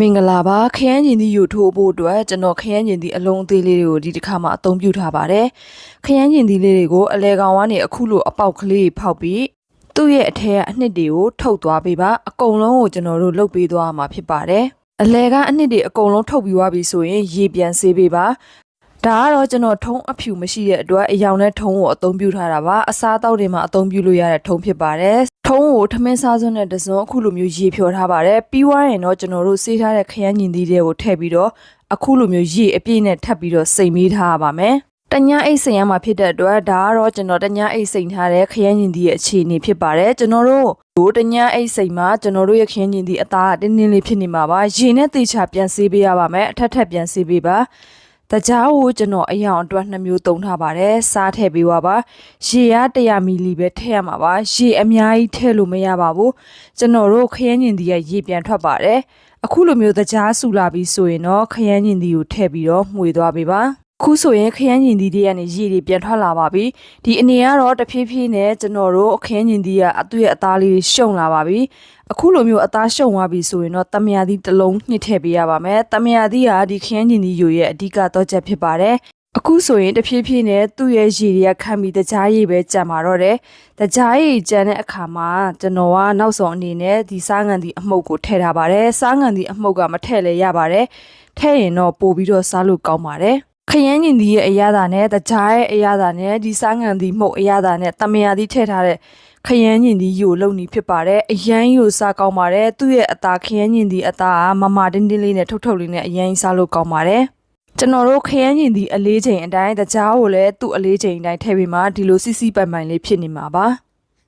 မင်္ဂလာပါခရမ်းကျင်သီးကိုထိုးဖို့အတွက်ကျွန်တော်ခရမ်းကျင်သီးအလုံးအသေးလေးတွေကိုဒီတစ်ခါမှအသုံးပြုထားပါတယ်ခရမ်းကျင်သီးလေးတွေကိုအလဲကောင်ကနေအခုလိုအပေါက်ကလေးဖောက်ပြီးသူ့ရဲ့အထက်ကအနှစ်တွေကိုထုတ်သွားပေးပါအကုန်လုံးကိုကျွန်တော်တို့လုပ်ပေးသွားမှာဖြစ်ပါတယ်အလဲကအနှစ်တွေအကုန်လုံးထုတ်ပြီးသွားပြီဆိုရင်ရေပြန်ဆေးပေးပါဒါကတော့ကျွန်တော်ထုံးအဖြူမရှိတဲ့အတွက်အယောင်နဲ့ထုံးကိုအသုံးပြုထားတာပါအစားအသောက်တွေမှာအသုံးပြုလို့ရတဲ့ထုံးဖြစ်ပါတယ် ထုံးကိုထမင်းစားစွန်းနဲ့တစုံအခုလိုမျိုးရေဖြော်ထားပါတယ်ပြီးွားရင်တော့ကျွန်တော်တို့ဆေးထားတဲ့ခရမ်းညင်သီးတွေကိုထည့်ပြီးတော့အခုလိုမျိုးရေအပြည့်နဲ့ထပ်ပြီးတော့စိမ်မိထားရပါမယ်တညအိတ်စိမ်ရမှာဖြစ်တဲ့အတွက်ဒါကတော့ကျွန်တော်တညအိတ်စိမ်ထားတဲ့ခရမ်းညင်သီးရဲ့အခြေအနေဖြစ်ပါတယ်ကျွန်တော်တို့ဟိုတညအိတ်စိမ်မှာကျွန်တော်တို့ရဲ့ခရမ်းညင်သီးအသားကတင်းတင်းလေးဖြစ်နေမှာပါရေနဲ့တေချာပြန်ဆေးပေးရပါမယ်အထက်ထက်ပြန်ဆေးပေးပါ တကြားကိုကျွန်တော်အယောင်အတွက်2မျိုးသုံးထားပါတယ်စားထည့်ပေးပါပါရေက100မီလီပဲထည့်ရမှာပါရေအများကြီးထည့်လို့မရပါဘူးကျွန်တော်တို့ခရမ်းညင်သီးရဲ့ရေပြန်ထွက်ပါတယ်အခုလိုမျိုးတကြားဆူလာပြီးဆိုရင်တော့ခရမ်းညင်သီးကိုထည့်ပြီးတော့မှွေသွားပေးပါ ခုဆိုရင်ခရမ်းညင်သီးတွေကနေရေတွေပြန်ထွက်လာပါပြီဒီအနေကတော့တဖြည်းဖြည်းနဲ့ကျွန်တော်တို့ခရမ်းညင်သီးကအသူ့ရဲ့အသားလေးတွေရှုံလာပါပြီအခုလိုမျိုးအသားရှုံသွားပြီဆိုရင်တော့တမယာသီးတစ်လုံးညှစ်ထည့်ပေးရပါမယ်တမယာသီးကဒီခရမ်းညင်သီးယိုရဲ့အဓိကတော့ချက်ဖြစ်ပါတယ်အခုဆိုရင်တဖြည်းဖြည်းနဲ့သူ့ရဲ့ရည်တွေကခံပြီးတကြားရည်ပဲကြံပါတော့တယ်။တကြားရည်ကြံတဲ့အခါမှာကျွန်တော်ကနောက်ဆုံးအနေနဲ့ဒီစားငံဒီအမှုတ်ကိုထည့်ထားပါတယ်။စားငံဒီအမှုတ်ကမထည့်လဲရပါတယ်။ထည့်ရင်တော့ပို့ပြီးတော့စားလို့ကောင်းပါတယ်။ ခရမ်းညင်ဒီရဲ့အရသာနဲ့တကြားရဲ့အရသာနဲ့ဒီစားငံဒီမှုတ်အရသာနဲ့တမယာသီးထည့်ထားတဲ့ခရမ်းညင်ဒီယိုလုံနေဖြစ်ပါတယ်။အရန်ယိုစားကောင်းပါတယ်။သူ့ရဲ့အသားခရမ်းညင်ဒီအသားကမမတင်းတင်းလေးနဲ့ထုတ်ထုတ်လေးနဲ့အရန်စားလို့ကောင်းပါတယ်။ကျွန်တော်တို့ခရမ်းညင်ဒီအလေးချိန်အတိုင်းတကြားကိုလည်းသူ့အလေးချိန်အတိုင်းထည့်ပြီးမှဒီလိုစီစီပိုင်ပိုင်လေးဖြစ်နေမှာပါ